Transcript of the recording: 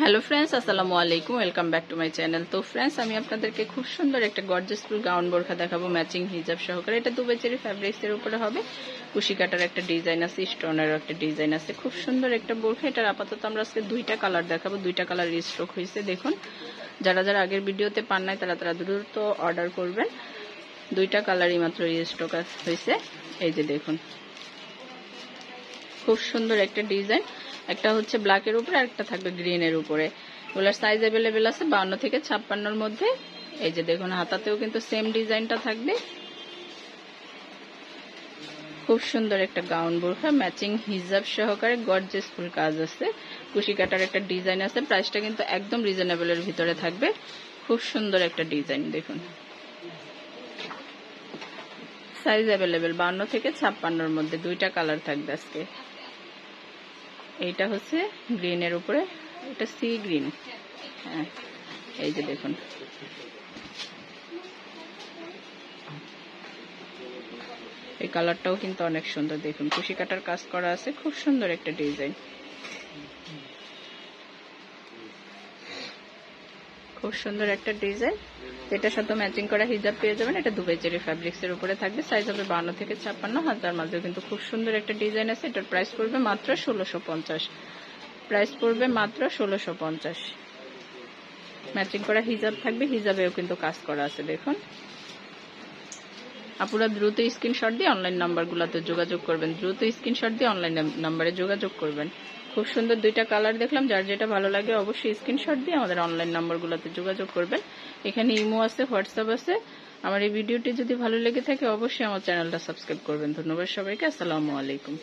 Hello friends আসসালামু আলাইকুম welcome back to my channel তো ফ্রেন্ডস আমি আপনাদেরকে খুব সুন্দর একটা গর্জেসফুল গাউন বোরখা দেখাবো ম্যাচিং হিজাব সহকারে। এটা দুবেচেরি ফ্যাব্রিক্স এর উপরে হবে। কুশি কাটার একটা ডিজাইন আছে স্টোনের একটা ডিজাইন আছে। খুব সুন্দর একটা বোরখা। এটার আপাতত আমরা আজকে দুইটা কালার দেখাবো। দুইটা কালার রিস্ট্রোক হয়েছে, দেখুন। যারা যারা আগের ভিডিওতে পান নাই, তারা তারা দ্রুত অর্ডার করবেন। দুইটা কালারই মাত্র রিস্ট্রোক হয়েছে। এই যে, দেখুন। খুব সুন্দর একটা ডিজাইন। একটা হচ্ছে ব্ল্যাকের উপরে আর একটা থাকবে গ্রিনের উপরে। এগুলোর সাইজ অ্যাভেলেবেল আছে বান্ন থেকে ছাপ্পান্নর মধ্যে। এই যে দেখুন, হাতাতেও কিন্তু সেম ডিজাইনটা থাকবে। খুব সুন্দর একটা গাউন বোরখা ম্যাচিং হিজাব সহকারে গর্জেস ফুল কাজ আছে। কুশি কাটার একটা ডিজাইন আছে প্রাইসটা কিন্তু একদম রিজনেবলের ভিতরে থাকবে। খুব সুন্দর একটা ডিজাইন, দেখুন। সাইজ অ্যাভেলেবেল বান্ন থেকে ছাপ্পান্নর মধ্যে, দুইটা কালার থাকবে আজকে। এইটা হচ্ছে গ্রিনের উপরে, এটা সি গ্রিন হ্যাঁ এই যে দেখুন। এই কালারটাও কিন্তু অনেক সুন্দর, দেখুন। কুশি কাটার কাজ করা আছে, খুব সুন্দর একটা ডিজাইন খুব সুন্দর একটা ডিজাইন। এটার সাথে ম্যাচিং করা হিজাব পেয়ে যাবেন। এটা দুবাই জেরি ফ্যাব্রিক্স এর উপরে থাকবে। সাইজ হবে বান্ন থেকে ছাপ্পান্ন হাজার। মাঝেও কিন্তু খুব সুন্দর একটা ডিজাইন আছে। এটার প্রাইস পড়বে মাত্র ষোলোশো পঞ্চাশ। প্রাইস পড়বে মাত্র ষোলোশো পঞ্চাশ। ম্যাচিং করা হিজাব থাকবে। হিজাবেও কিন্তু কাজ করা আছে, দেখুন। আপনারা দ্রুত স্ক্রিনশট দিয়ে অনলাইন নাম্বারগুলোতে যোগাযোগ করবেন। দ্রুত স্ক্রিনশট দিয়ে অনলাইন নাম্বারে যোগাযোগ করবেন। খুব সুন্দর দুইটা কালার দেখলাম। যার যেটা ভালো লাগে অবশ্যই স্ক্রিনশট দিয়ে আমাদের অনলাইন নাম্বারগুলোতে যোগাযোগ করবেন। এখানে ইমো আছে, হোয়াটসঅ্যাপ আছে। আমার এই ভিডিওটি যদি ভালো লেগে থাকে অবশ্যই আমার চ্যানেলটা সাবস্ক্রাইব করবেন। ধন্যবাদ সবাইকে। আসসালামু আলাইকুম।